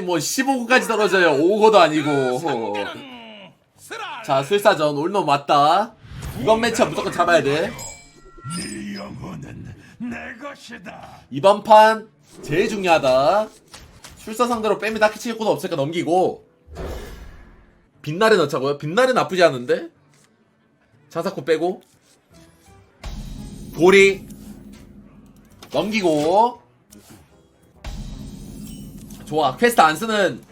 아니 뭐 15구까지 떨어져요. 5호도 아니고. 자 술사전. 올놈 왔다. 이번 매치업 무조건 잡아야 돼. 이번 판 제일 중요하다. 술사 상대로 빼면 딱히 칠 것도 없으니까 넘기고. 빛날에 넣자고요? 빛날은 나쁘지 않은데? 장사코 빼고. 보리 넘기고 좋아. 퀘스트 안 쓰는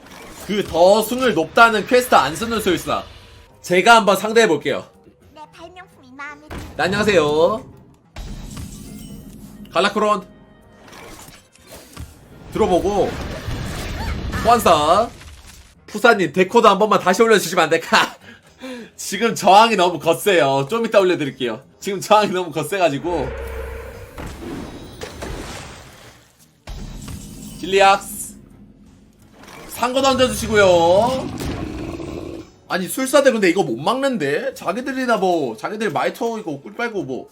그 더 승을 높다는 퀘스트 안 쓰는 술사 제가 한번 상대해 볼게요. 내 발명품이 마음에 들 네, 안녕하세요. 갈라크론. 들어보고. 호환사. 푸사님 데코드 한 번만 다시 올려주시면 안 될까? 지금 저항이 너무 거세요. 좀 이따 올려드릴게요. 지금 저항이 너무 거세가지고. 질리악스 상거 던져주시고요. 아니 술사들 근데 이거 못 막는데? 자기들이나 뭐 자기들 마이터 이거 꿀 빨고 뭐.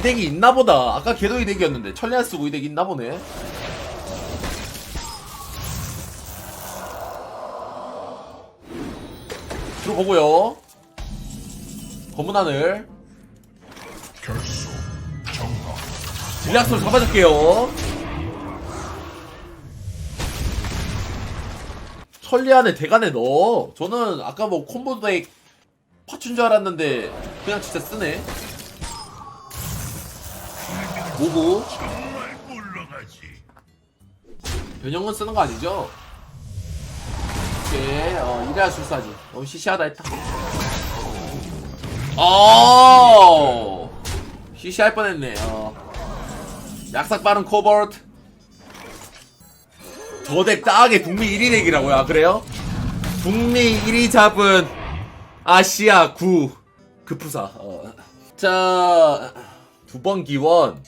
이덱이 있나 보다. 아까 걔도 이덱이었는데. 천리안 쓰고 이덱 있나 보네. 들어보고요. 검은 하늘. 질량솔 잡아줄게요 천리안에 대간에 넣어. 저는 아까 뭐 콤보 덱 파춘 줄 알았는데 그냥 진짜 쓰네. 물러가지. 변형은 쓰는 거 아니죠? 오케이. 어 이래야 술사지. 너무 시시하다 했다. 어! 시시할 뻔했네. 어. 약삭 빠른 코버트 저덱 딱에 북미 1위 덱이라고요 아 그래요? 북미 1위 잡은 아시아 9 급푸사 어. 자 두 번 기원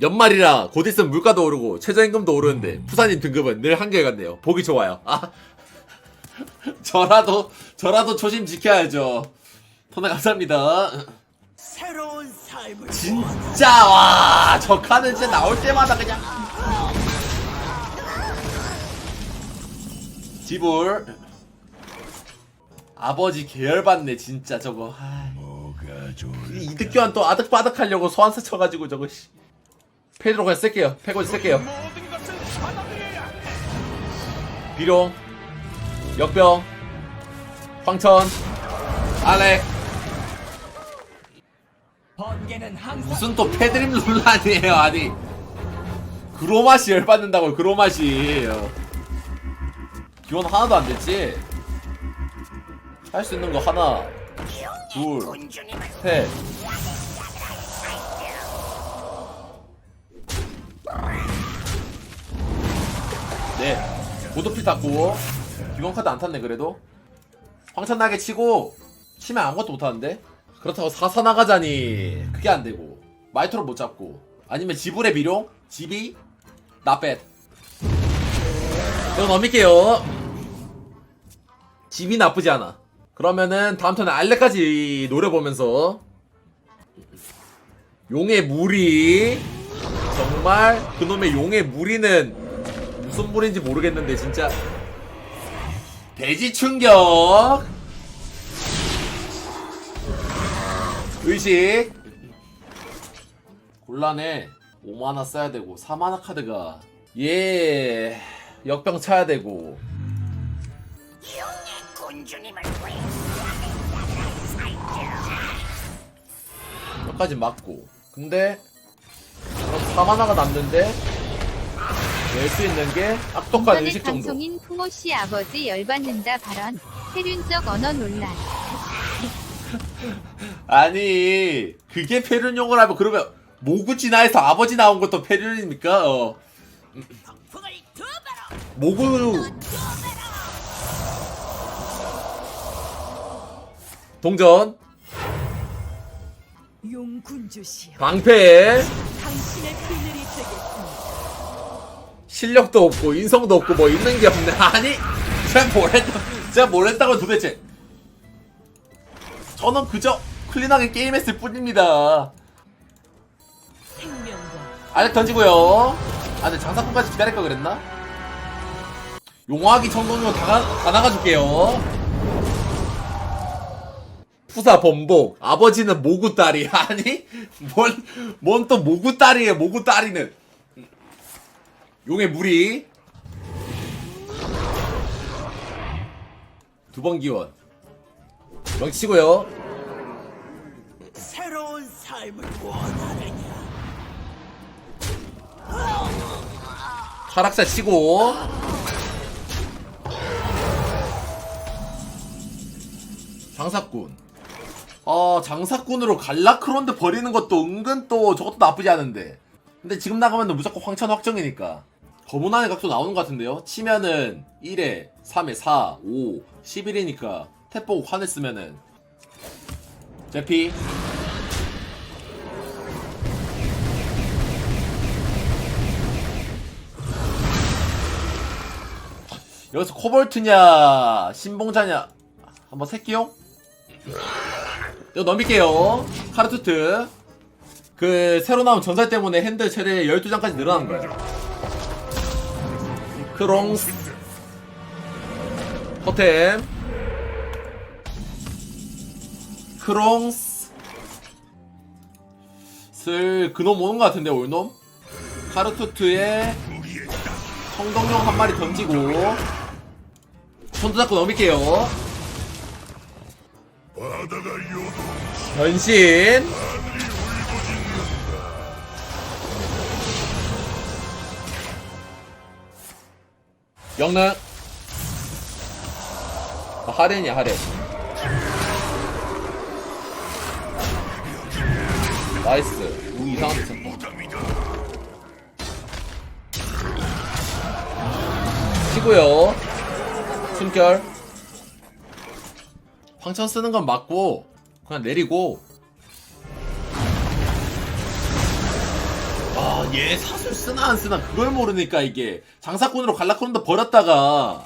연말이라 곧 있으면 물가도 오르고 최저임금도 오르는데 부산인 등급은 늘 한결같네요. 보기 좋아요. 아 저라도 저라도 초심 지켜야죠. 토나 감사합니다. 새로운 삶을 진짜 와저 카드 진짜 나올 때마다 그냥 지불 아버지 계열받네 진짜 저거. 아이. 뭐가 좋을? 이 이득 교환 또 아득바득 하려고 소환사 쳐가지고 저거 씨. 페이드로 그냥 쓸게요. 패고지 쓸게요. 비룡, 역병, 황천, 알렉. 무슨 또 패드립 논란이에요, 아니. 그로맛이 열받는다고요, 그로맛이. 기원 하나도 안 됐지? 할 수 있는 거 하나, 둘, 셋. 네. 고도피 탔고, 기본 카드 안 탔네, 그래도. 황천나게 치고, 치면 아무것도 못 하는데? 그렇다고 사사 나가자니, 그게 안 되고. 마이토를 못 잡고. 아니면 지불의 비룡? 집이? 나뱃. 이거 넘길게요. 집이 나쁘지 않아. 그러면은 다음 턴에 알레까지 노려보면서 용의 무리. 정말 그놈의 용의 무리는 무슨 무리인지 모르겠는데 진짜 돼지 충격. 의식. 곤란해. 5만화 써야 되고 4만화 카드가. 예. 역병 쳐야 되고 군주님을 여기까지 맞고 근데 4만화가 남는데 낼 수 있는 게 악독한 인터넷 의식 정도 방송인 풍호 씨 아버지 열받는다 발언. 세륜적 언어 논란. 아니 그게 페륜용을 하면 그러면 모구 진화해서 아버지 나온 것도 페륜입니까? 어. 폭풍을 두 모구 동전. 용군주시여. 방패. 당신의 그늘이 되겠습니다. 실력도 없고 인성도 없고 뭐 있는 게 없네. 아니 제가 뭘 했다 제가 뭘 했다고 도대체 저는 그저 클린하게 게임했을 뿐입니다. 생명과 아직 던지고요. 아 근데 장사꾼까지 기다릴 걸 그랬나? 용화기 청동용 다, 가- 다 나가줄게요 푸사 범복 아버지는 모구 딸이. 아니 뭔뭔 또 모구 딸이에요 모구 딸이는. 용의 무리. 두 번 기원. 명치고요. 새로운 삶을 원하느냐? 타락사 치고. 장사꾼 어 장사꾼으로 갈라크론드 버리는 것도 은근 또 저것도 나쁘지 않은데. 근데 지금 나가면 무조건 황천 확정이니까. 거문안의 각도 나오는 것 같은데요? 치면은 1에 3에 4 5 11이니까 탭 보고 환을 쓰면은. 제피. 여기서 코볼트냐 신봉자냐 한번 새끼용 이거 넘길게요. 카르투트. 그 새로 나온 전설 때문에 핸들 최대 12장까지 늘어난 거야. 크롱스 토템. 크롱스 슬 그놈 오는 것 같은데 올놈? 카르투트에 성동용 한 마리 던지고 손도 잡고 넘길게요 바다가 요동 변신. 영능 아, 하렌이야 하렌. 나이스. 우 이상한 데 쳤다. 치고요. 숨결 황천 쓰는 건 맞고 그냥 내리고. 아 얘 사술 쓰나 안 쓰나 그걸 모르니까 이게 장사꾼으로 갈라크론도 버렸다가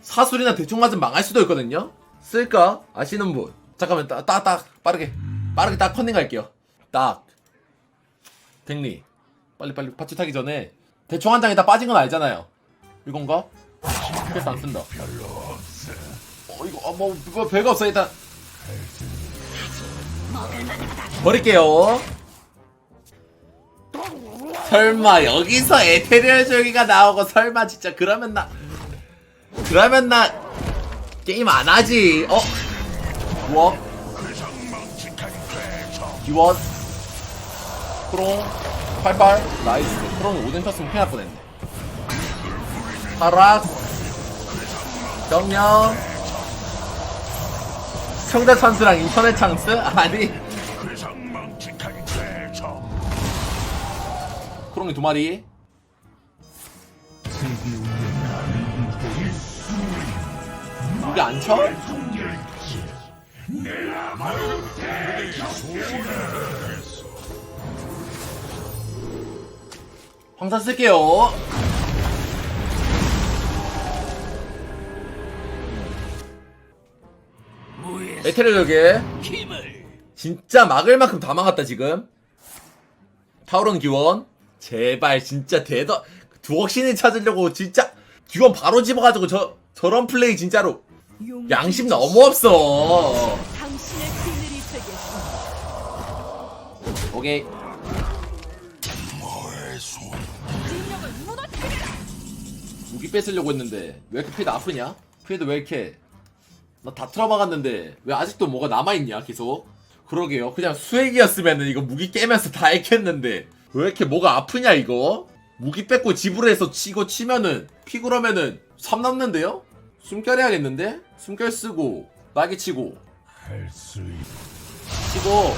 사술이나 대충 맞으면 망할 수도 있거든요? 쓸까? 아시는 분. 잠깐만 딱딱 딱, 빠르게. 빠르게 딱 컨닝 갈게요. 딱. 댕리. 빨리 빨리 파츠 타기 전에 대충 한 장에 다 빠진 건 알잖아요. 이건가? 스페이스 안 쓴다. 어, 이거, 어, 뭐, 뭐, 별거 없어, 일단. 버릴게요. 설마, 여기서 에테리얼 조기가 나오고, 설마, 진짜, 그러면 나, 그러면 나, 게임 안 하지. 어? 뭐? 기원. 크롱. 팔팔. 나이스. 크롱 오덴 쳤으면 큰일 날 뻔했네. 하락 정령 청자 찬스랑 인터넷 찬스? 아니 크롱이 두 마리 이게 안 쳐? 황사 쓸게요 에테르력에 힘을 진짜 막을 만큼 다 막았다 지금 타오론 기원 제발 진짜 대더 두억신을 찾으려고 진짜 기원 바로 집어가지고 저 저런 플레이 진짜로 양심 너무 없어. 오케이. 무기 뺏으려고 했는데 왜 이렇게 피드 아프냐? 피드 왜 이렇게 나 다 틀어막았는데 왜 아직도 뭐가 남아있냐 계속? 그러게요. 그냥 수액이었으면은 이거 무기 깨면서 다 했겠는데. 왜 이렇게 뭐가 아프냐 이거? 무기 뺏고 집으로 해서 치고 치면은 피 그러면은 3 남는데요? 숨결 해야겠는데? 숨결 쓰고 날개 치고. 치고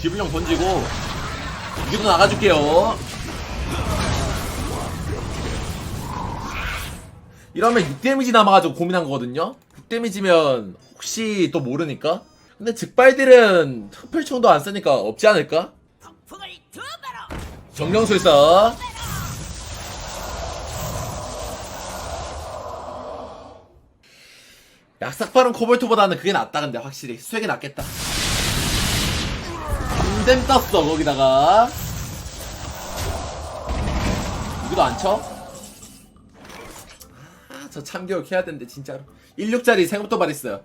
기블령 던지고. 무기도 나가줄게요. 이러면 6데미지 남아가지고 고민한 거거든요 6데미지면 혹시 또 모르니까? 근데 즉발들은 흡혈총도 안 쓰니까 없지 않을까? 정령술사! 약삭빠른 코볼트보다는 그게 낫다 근데 확실히. 수액이 낫겠다. 댐 떴어 거기다가. 여기도 안 쳐? 저 참교육 해야 되는데 진짜로 16짜리 생각 도발했어요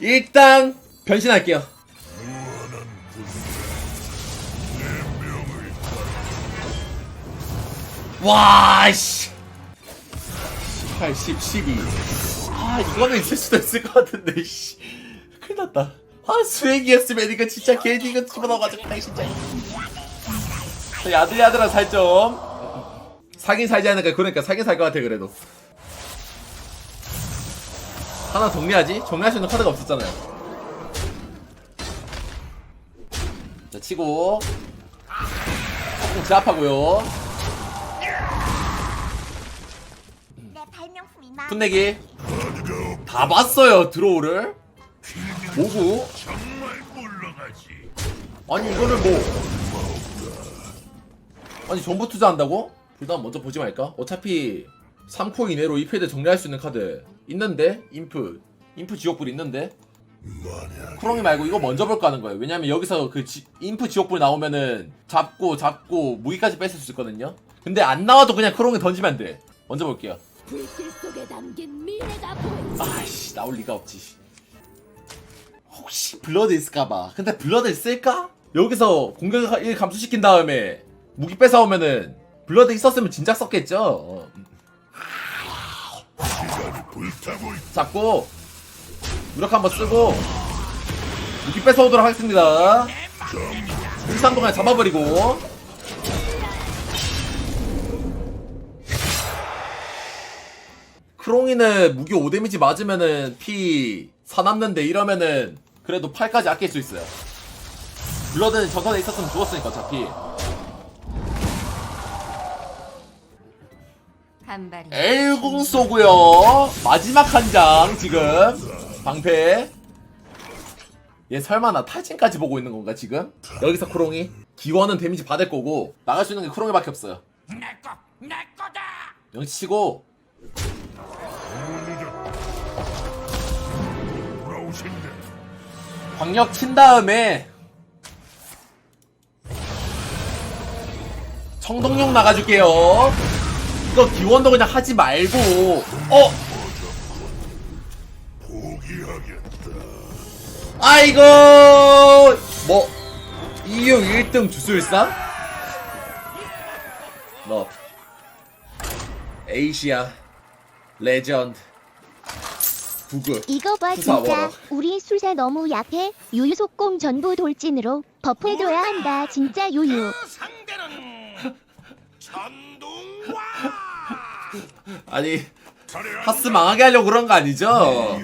일단 변신할게요 와씨 8, 10, 12. 아, 이거는 있을 수도 있을 것 같은데, 씨. 큰일 났다. 아, 수행이었으면 이거 진짜 괜히 이거 집어넣어가지고, 아이, 진짜. 저 야들야들한 살점. 사긴 살지 않을까? 그러니까 사긴 살 것 같아, 그래도. 하나 정리하지? 정리할 수 있는 카드가 없었잖아요. 자, 치고. 조금 제압하고요. 풋내기. 다 봤어요, 드로우를. 물러가지. 아니 이거를 뭐 아니 전부 투자한다고? 일단 먼저 보지 말까? 어차피 3코 이내로 2패드 정리할 수 있는 카드 있는데? 인프 인프 지옥불 있는데? 쿠렁이 말고 이거 먼저 볼까 하는 거예요 왜냐면 여기서 그 지- 인프 지옥불 나오면은 잡고 잡고 무기까지 뺏을 수 있거든요 근데 안 나와도 그냥 크롱이 던지면 돼 먼저 볼게요 불길 속에 담긴 미래가 보인다. 아이씨 나올 리가 없지 혹시 블러드 있을까봐 근데 블러드 있을까? 여기서 공격 1 감소시킨 다음에 무기 뺏어오면은 블러드 있었으면 진작 썼겠죠 어. 있 잡고 무력 한번 쓰고 무기 뺏어오도록 하겠습니다. 일상도 그냥 잡아버리고. 크롱이는 무기 5데미지 맞으면은 피 사남는데 이러면은 그래도 8까지 아낄 수 있어요. 블러드는 전선에 있었으면 죽었으니까 어차피 엘궁 쏘고요 마지막 한 장 지금 방패 얘 설마 나 탈진까지 보고 있는 건가 지금? 여기서 크롱이 기원은 데미지 받을 거고 나갈 수 있는 게 크롱이밖에 없어요 내꺼 내 거다. 영치고 돌아오신대. 광역 친 다음에 청동용 나가줄게요 이거 기원도 그냥 하지 말고 어? 포기하겠다. 아이고 뭐 이용 1등 주술상? 너 에이시아 레전드 구급 이거 봐 수사 진짜 워럭. 우리 술사 너무 약해 유유 속공 전부 돌진으로 버프해줘야 한다 진짜 유유 상대는 아니 하스 망하게 하려고 그런 거 아니죠?